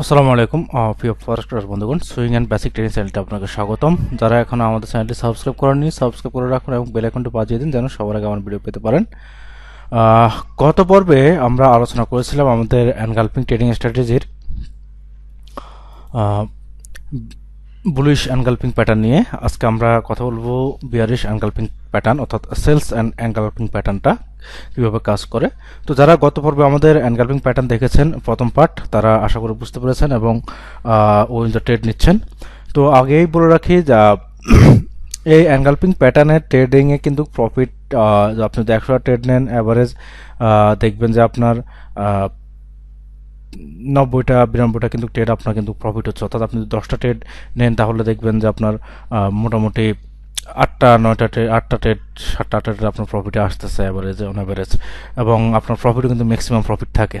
আসসালামু আলাইকুম প্রিয় ফরেস্টার বন্ধুগণ সুইং অ্যান্ড বেসিক ট্রেনিং চ্যানেলটা আপনাকে স্বাগতম। যারা এখনও আমাদের চ্যানেলটি সাবস্ক্রাইব করেননি, সাবস্ক্রাইব করে রাখুন এবং বেল আইকনটি বাজিয়ে দিন যেন সবার আগে আমার ভিডিও পেতে পারেন। গত পর্বে আমরা আলোচনা করেছিলাম আমাদের অ্যানগালপিং ট্রেনিং স্ট্র্যাটেজির বুলিশ অ্যানগালপিং প্যাটার্ন নিয়ে। আজকে আমরা কথা বলব বিয়ারিশ অ্যানগালপিং প্যাটার্ন অর্থাৎ সেলস অ্যান্ড অ্যানগালপিং প্যাটার্নটা কীভাবে কাজ করে। তো যারা গত পর্বে আমাদের অ্যানগালপিং প্যাটার্ন দেখেছেন, প্রথম পার্ট তারা আশা করি বুঝতে পেরেছেন এবং ওই ট্রেড নিচ্ছেন। তো আগেই বলে রাখি যা এই অ্যানগালপিং প্যাটার্নের ট্রেডিংয়ে কিন্তু প্রফিট আপনি যদি একশো ট্রেড নেন অ্যাভারেজ দেখবেন যে আপনার নব্বইটা, বিরানব্বইটা কিন্তু ট্রেড আপনার কিন্তু প্রফিট হচ্ছে। অর্থাৎ আপনি যদি দশটা ট্রেড নেন, তাহলে দেখবেন যে আপনার মোটামুটি আটটা, নয়টা ট্রেড আটটা ট্রেড সাতটা আটটা ট্রেড আপনার প্রফিটে আসতেছে অ্যাভারেজে অন অ্যাভারেজ এবং আপনার প্রফিটও কিন্তু ম্যাক্সিমাম প্রফিট থাকে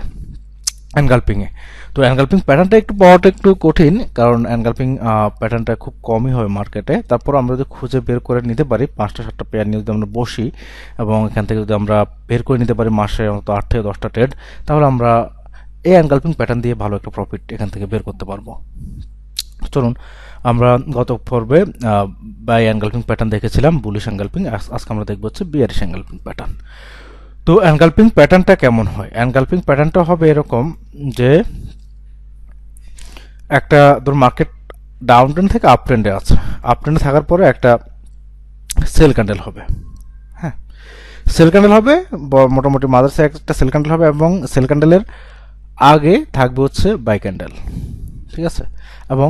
অ্যানগালপিংয়ে তো অ্যানগালপিং প্যাটার্নটা একটু পাওয়াটা একটু কঠিন, কারণ অ্যানগালপিং প্যাটার্নটা খুব কমই হয় মার্কেটে তারপর আমরা যদি খুঁজে বের করে নিতে পারি, পাঁচটা, সাতটা পেয়ার নিয়ে যদি আমরা বসি, এবং এখান থেকে যদি আমরা বের করে নিতে পারি মাসে অন্তত আট থেকে দশটা ট্রেড তাহলে আমরা এই অ্যানগালপিং প্যাটার্ন দিয়ে ভালো একটা প্রফিট এখান থেকে বের করতে পারব। চলুন, আমরা গত পর্বে বাই অ্যাঙ্গালপিং প্যাটার্ন দেখেছিলাম বুলিশ অ্যাঙ্গালপিং আজকে আমরা দেখব হচ্ছে বিয়ারিশ অ্যাঙ্গালপিং প্যাটার্ন তো অ্যাঙ্গালপিং প্যাটার্নটা কেমন হয়? অ্যাঙ্গালপিং প্যাটার্নটা হবে এরকম যে, একটা ধর মার্কেট ডাউন ট্রেন্ড থেকে আপ ট্রেন্ডে আছে। আপ ট্রেন্ডে থাকার পরে একটা সেল ক্যান্ডেল হবে। হ্যাঁ সেল ক্যান্ডেল হবে মোটামুটি মাদার্সে একটা সেল ক্যান্ডেল হবে এবং সেল ক্যান্ডেলের আগে থাকবে হচ্ছে বাই ক্যান্ডেল ঠিক আছে? এবং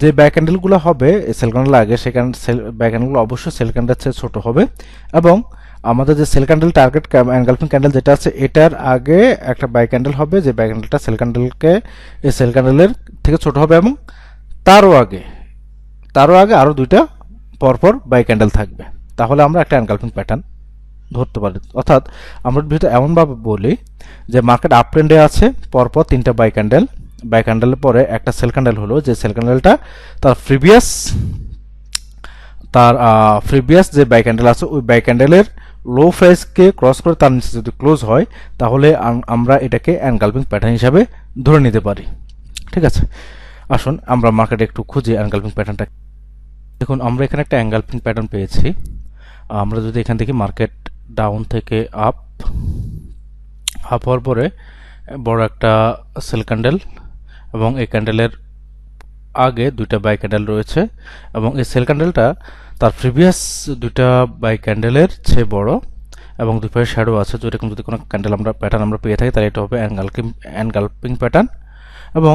যে ব্যাক ক্যান্ডেলগুলো হবে সেল ক্যান্ডেল আগে সেখানে সেল ব্যাক ক্যান্ডেলগুলো অবশ্যই সেল ক্যান্ডেল চেয়ে ছোটো হবে। এবং আমাদের যে sell candle target engulfing candle যেটা আছে, এটার আগে একটা বাই ক্যান্ডেল হবে, যে বাই ক্যান্ডেলটা সেল ক্যান্ডেলকে এই সেল ক্যান্ডেলের থেকে ছোট হবে এবং তারও আগে তারও আগে আরও দুইটা পরপর বাই ক্যান্ডেল থাকবে। তাহলে আমরা একটা এনগালফিং প্যাটার্ন ধরতে পারি। অর্থাৎ আমরা ভিডিওতে এমনভাবে বলি যে মার্কেট আপ ট্রেন্ডে আছে, পরপর তিনটা বাই ক্যান্ডেল বাই ক্যান্ডেলের পরে একটা সেল ক্যান্ডেল হলো, যে সেল ক্যান্ডেলটা তার প্রিভিয়াস তার প্রিভিয়াস যে বাই ক্যান্ডেল আছে, ওই বাই ক্যান্ডেলের লো প্রাইসকে ক্রস করে তার নিচে যদি ক্লোজ হয়, তাহলে আমরা এটাকে অ্যানগালপিং প্যাটার্ন হিসাবে ধরে নিতে পারি। ঠিক আছে? আসুন, আমরা মার্কেটে একটু খুঁজি অ্যানগালপিং প্যাটার্নটা দেখুন, আমরা এখানে একটা অ্যাঙ্গালপিং প্যাটার্ন পেয়েছি। আমরা যদি এখান থেকে মার্কেট ডাউন থেকে আপ আপ হওয়ার পরে বড় একটা সেল ক্যান্ডেল এবং এই ক্যান্ডেলের আগে দুইটা বাই ক্যান্ডেল রয়েছে এবং এই সেল ক্যান্ডেলটা তার প্রিভিয়াস দুইটা বাই ক্যান্ডেলের চেয়ে বড় এবং দুই শ্যাডো আছে। তো এরকম যদি কোনো ক্যান্ডেল আমরা প্যাটার্ন আমরা পেয়ে থাকি, তাহলে এটা হবে অ্যানগালপিং অ্যানগালপিং প্যাটার্ন এবং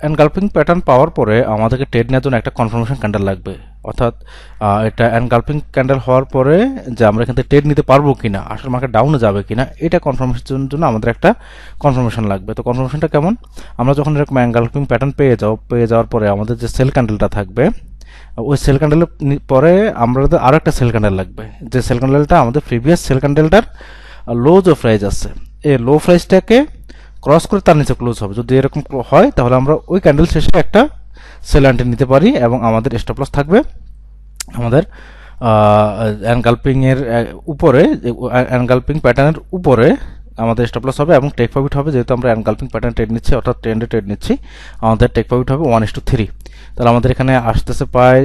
অ্যানগালপিং প্যাটার্ন পাওয়ার পরে আমাদেরকে ট্রেড নেওয়ার জন্য একটা কনফার্মেশন ক্যান্ডেল লাগবে। অর্থাৎ এটা অ্যানগালপিং ক্যান্ডেল হওয়ার পরে যে আমরা এখান থেকে ট্রেড নিতে পারব কিনা, আসলে মার্কেট ডাউনে যাবে কিনা, এটা কনফার্মেশনের জন্য আমাদের একটা কনফার্মেশন লাগবে। তো কনফার্মেশনটা কেমন? আমরা যখন এরকম অ্যানগালপিং প্যাটার্ন পেয়ে যাও, পেয়ে যাওয়ার পরে আমাদের যে সেল ক্যান্ডেলটা থাকবে, ওই সেল ক্যান্ডেলের পরে আমাদের আরও একটা সেল ক্যান্ডেল লাগবে। যে সেল ক্যান্ডেলটা আমাদের প্রিভিয়াস সেল ক্যান্ডেলটার লো যে প্রাইস আছে। এই লো প্রাইসটাকে ক্রস করে তার নিচে ক্লোজ হবে। যদি এরকম হয়, তাহলে আমরা ওই ক্যান্ডেল শেষে একটা সেল অ্যান্টি নিতে পারি এবং আমাদের স্টপ লস থাকবে। আমাদের অ্যানগালপিং এর আহ, উপরে অ্যানগালপিং প্যাটার্নের উপরে আমাদের স্টপ লস হবে এবং টেক প্রফিট হবে। যেহেতু আমরা অ্যানগালপিং প্যাটার্ন ট্রেড নিচ্ছি অর্থাৎ ট্রেন্ডে ট্রেড নিচ্ছি আমাদের টেক প্রফিট হবে ওয়ান ইস টু থ্রি তাহলে আমাদের এখানে আসতেছে প্রায়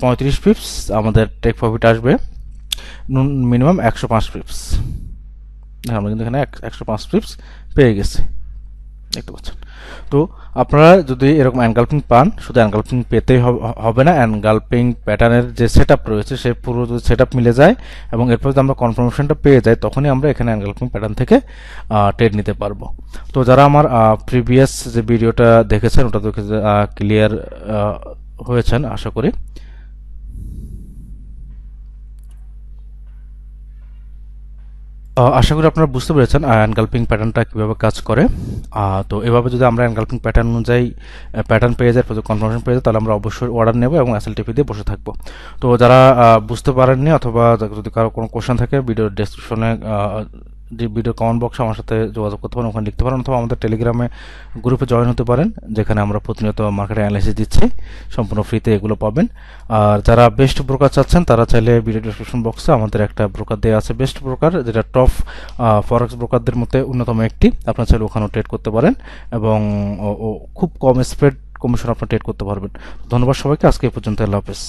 পঁয়ত্রিশ পিপস আমাদের টেক প্রফিট আসবে মিনিমাম একশো পাঁচ পিপস আমরা কিন্তু এখানে একশো পাঁচ পিপস পেয়ে গেছি। দেখতে পাচ্ছেন? তো আপনারা যদি এরকম অ্যানগালপিং পান, শুধু অ্যানগালপিং পেতে হবে না অ্যানগালপিং প্যাটার্নের যে সেট রয়েছে, সে পুরো যদি সেট মিলে যায় এবং এরপর যদি আমরা কনফার্মেশনটা পেয়ে যাই, তখনই আমরা এখানে অ্যানগালপিং প্যাটার্ন থেকে ট্রেড নিতে পারব। তো যারা আমার প্রিভিয়াস যে ভিডিওটা দেখেছেন, ওটা দেখে ক্লিয়ার হয়েছেন, আশা করি। আশা করি আপনারা বুঝতে পেরেছেন অ্যানগালপিং প্যাটার্নটা কীভাবে কাজ করে। তো এভাবে যদি আমরা অ্যানগালপিং প্যাটার্ন অনুযায়ী প্যাটার্ন পেয়ে যাই কনফার্মেশন পেয়ে যায় তাহলে আমরা অবশ্যই অর্ডার নেব এবং এসএলটিপি দিয়ে বসে থাকব। তো যারা বুঝতে পারেননি অথবা যদি কারও কোনো কোশ্চেন থাকে ভিডিও ডেসক্রিপশনে যে ভিডিও কমেন্ট বক্সে আমার সাথে যোগাযোগ করতে পারেন, ওখানে লিখতে পারেন, অথবা আমাদের টেলিগ্রামে গ্রুপে জয়েন হতে পারেন, যেখানে আমরা প্রতিনিয়ত মার্কেট অ্যানালাইসিস দিচ্ছি, সম্পূর্ণ ফ্রিতে এগুলো পাবেন। আর যারা বেস্ট ব্রোকার চাচ্ছেন, তারা চাইলে ভিডিও ডিসক্রিপশন বক্সে আমাদের একটা ব্রোকার দেওয়া আছে বেস্ট ব্রোকার যেটা টপ ফরেক্স ব্রোকারদের মধ্যে অন্যতম একটি। আপনারা চাইলে ওখানেও ট্রেড করতে পারেন এবং খুব কম স্প্রেড কমিশন আপনার ট্রেড করতে পারবেন। ধন্যবাদ সবাইকে, আজকে এই পর্যন্ত, আল্লাহ হাফেজ।